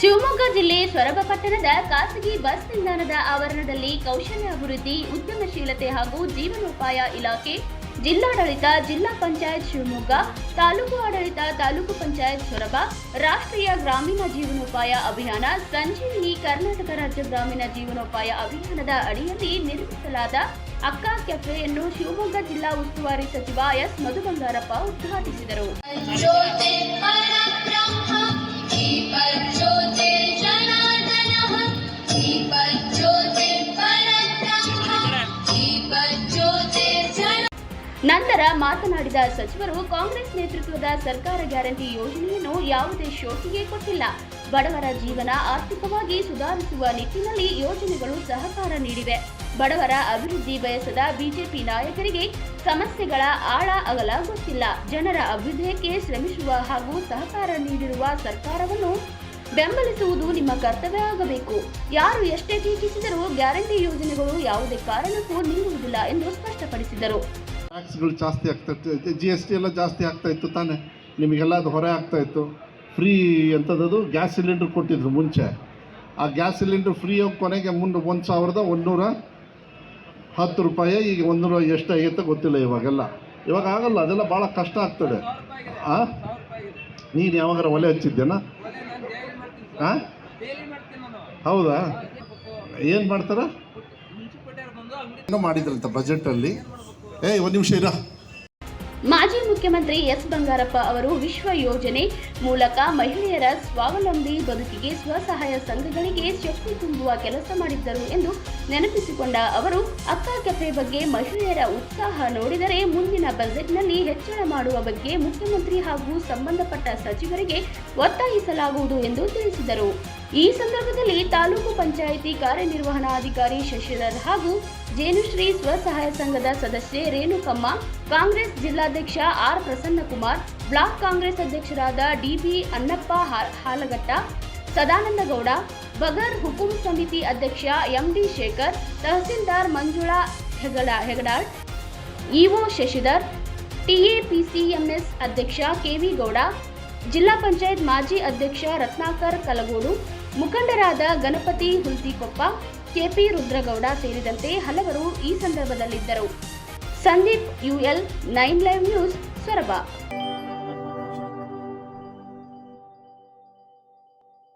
ಶಿವಮೊಗ್ಗ ಜಿಲ್ಲೆ ಸೊರಬ ಪಟ್ಟಣದ ಖಾಸಗಿ ಬಸ್ ನಿಲ್ದಾಣದ ಆವರಣದಲ್ಲಿ ಕೌಶಲ್ಯ ಅಭಿವೃದ್ಧಿ ಉದ್ಯಮಶೀಲತೆ ಹಾಗೂ ಜೀವನೋಪಾಯ ಇಲಾಖೆ, ಜಿಲ್ಲಾಡಳಿತ, ಜಿಲ್ಲಾ ಪಂಚಾಯತ್ ಶಿವಮೊಗ್ಗ, ತಾಲೂಕು ಆಡಳಿತ, ತಾಲೂಕು ಪಂಚಾಯತ್ ಸೊರಬ, ರಾಷ್ಟ್ರೀಯ ಗ್ರಾಮೀಣ ಜೀವನೋಪಾಯ ಅಭಿಯಾನ, ಸಂಜೀವಿನಿ ಕರ್ನಾಟಕ ರಾಜ್ಯ ಗ್ರಾಮೀಣ ಜೀವನೋಪಾಯ ಅಭಿಯಾನದ ಅಡಿಯಲ್ಲಿ ನಿರ್ಮಿಸಲಾದ ಅಕ್ಕ ಕೆಫೆಯನ್ನು ಶಿವಮೊಗ್ಗ ಜಿಲ್ಲಾ ಉಸ್ತುವಾರಿ ಸಚಿವ ಎಸ್ ಮಧುಬಂಗಾರಪ್ಪ ಉದ್ಘಾಟಿಸಿದರು. ನಂತರ ಮಾತನಾಡಿದ ಸಚಿವರು, ಕಾಂಗ್ರೆಸ್ ನೇತೃತ್ವದ ಸರ್ಕಾರ ಗ್ಯಾರಂಟಿ ಯೋಜನೆಯನ್ನು ಯಾವುದೇ ಶೋಕಿಗೆ ಕೊಟ್ಟಿಲ್ಲ. ಬಡವರ ಜೀವನ ಆರ್ಥಿಕವಾಗಿ ಸುಧಾರಿಸುವ ನಿಟ್ಟಿನಲ್ಲಿ ಯೋಜನೆಗಳು ಸಹಕಾರ ನೀಡಿವೆ. ಬಡವರ ಅಭಿವೃದ್ಧಿ ಬಯಸದ ಬಿಜೆಪಿ ನಾಯಕರಿಗೆ ಸಮಸ್ಯೆಗಳ ಆಳ ಅಗಲ ಗೊತ್ತಿಲ್ಲ. ಜನರ ಅಭ್ಯುದಯಕ್ಕೆ ಶ್ರಮಿಸುವ ಹಾಗೂ ಸಹಕಾರ ನೀಡಿರುವ ಸರ್ಕಾರವನ್ನು ಬೆಂಬಲಿಸುವುದು ನಿಮ್ಮ ಕರ್ತವ್ಯ ಆಗಬೇಕು. ಯಾರು ಎಷ್ಟೇ ಟೀಕಿಸಿದರೂ ಗ್ಯಾರಂಟಿ ಯೋಜನೆಗಳು ಯಾವುದೇ ಕಾರಣಕ್ಕೂ ನಿಲ್ಲುವುದಿಲ್ಲ ಎಂದು ಸ್ಪಷ್ಟಪಡಿಸಿದರು. ಟ್ಯಾಕ್ಸ್ಗಳು ಜಾಸ್ತಿ ಆಗ್ತಾ ಇತ್ತು. ಜಿ ಎಸ್ ಟಿ ಎಲ್ಲ ಜಾಸ್ತಿ ಆಗ್ತಾ ಇತ್ತು ತಾನೇ. ನಿಮಗೆಲ್ಲ ಅದು ಹೊರೆ ಆಗ್ತಾ ಇತ್ತು. ಫ್ರೀ ಎಂಥದ್ದು ಗ್ಯಾಸ್ ಸಿಲಿಂಡ್ರ್ ಕೊಟ್ಟಿದ್ರು ಮುಂಚೆ. ಆ ಗ್ಯಾಸ್ ಸಿಲಿಂಡ್ರ್ ಫ್ರೀ ಹೋಗಿ ಕೊನೆಗೆ ಮುಂದೆ ಒಂದು ಸಾವಿರದ ಒಂದುನೂರ ಹತ್ತು ರೂಪಾಯಿ ಈಗ ಒಂದೂರ ಎಷ್ಟು ಆಗೈತೆ ಗೊತ್ತಿಲ್ಲ ಇವಾಗೆಲ್ಲ. ಇವಾಗ ಆಗಲ್ಲ ಅದೆಲ್ಲ ಭಾಳ ಕಷ್ಟ ಆಗ್ತದೆ. ಆ? ನೀನು ಯಾವಾಗಾರ ಒಲೆ ಹಚ್ಚಿದ್ದೇನಾ? ಹಾಂ ಹೌದಾ? ಏನು ಮಾಡ್ತಾರ? ಏನೋ ಮಾಡಿದ್ರಂತ ಬಜೆಟಲ್ಲಿ ಏಯ್, ಒಂದು ನಿಮಿಷ ಇರ. ಮಾಜಿ ಮುಖ್ಯಮಂತ್ರಿ ಎಸ್ ಬಂಗಾರಪ್ಪ ಅವರು ವಿಶ್ವ ಯೋಜನೆ ಮೂಲಕ ಮಹಿಳೆಯರ ಸ್ವಾವಲಂಬಿ ಬದುಕಿಗೆ ಸ್ವಸಹಾಯ ಸಂಘಗಳಿಗೆ ಶಕ್ತಿ ತುಂಬುವ ಕೆಲಸ ಮಾಡಿದ್ದರು ಎಂದು ನೆನಪಿಸಿಕೊಂಡ ಅವರು, ಅಕ್ಕ ಕೆಫೆ ಬಗ್ಗೆ ಮಹಿಳೆಯರ ಉತ್ಸಾಹ ನೋಡಿದರೆ ಮುಂದಿನ ಬಜೆಟ್ನಲ್ಲಿ ಹೆಚ್ಚಳ ಮಾಡುವ ಬಗ್ಗೆ ಮುಖ್ಯಮಂತ್ರಿ ಹಾಗೂ ಸಂಬಂಧಪಟ್ಟ ಸಚಿವರಿಗೆ ಒತ್ತಾಯಿಸಲಾಗುವುದು ಎಂದು ತಿಳಿಸಿದರು. ಈ ಸಂದರ್ಭದಲ್ಲಿ ತಾಲೂಕು ಪಂಚಾಯಿತಿ ಕಾರ್ಯನಿರ್ವಹಣಾಧಿಕಾರಿ ಶಶಿಧರ್ ಹಾಗೂ ಜೇನುಶ್ರೀ ಸ್ವಸಹಾಯ ಸಂಘದ ಸದಸ್ಯೆ ರೇಣುಕಮ್ಮ, ಕಾಂಗ್ರೆಸ್ ಜಿಲ್ಲಾಧ್ಯಕ್ಷ ಆರ್ ಪ್ರಸನ್ನಕುಮಾರ್, ಬ್ಲಾಕ್ ಕಾಂಗ್ರೆಸ್ ಅಧ್ಯಕ್ಷರಾದ ಡಿಬಿ ಅನ್ನಪ್ಪ ಹಾಲಘಟ್ಟ ಸದಾನಂದಗೌಡ ಬಗರ್ ಹುಕುಂ ಸಮಿತಿ ಅಧ್ಯಕ್ಷ MD Shekhar, tahsildar Manjula Hegada, Hegadal, EO Shashidhar, TAPCMS ಅಧ್ಯಕ್ಷ ಕೆವಿ ಗೌಡ, ಜಿಲ್ಲಾ ಪಂಚಾಯತ್ ಮಾಜಿ ಅಧ್ಯಕ್ಷ ರತ್ನಾಕರ್ ಕಲಗೋಡು ಮುಖಂಡರಾದ ಗಣಪತಿ ಹುಲ್ತಿಕೊಪ್ಪ, ಕೆಪಿ ರುದ್ರಗೌಡ ಸೇರಿದಂತೆ ಹಲವರು ಈ ಸಂದರ್ಭದಲ್ಲಿದ್ದರು. Sandeep UL, nine live news Soraba.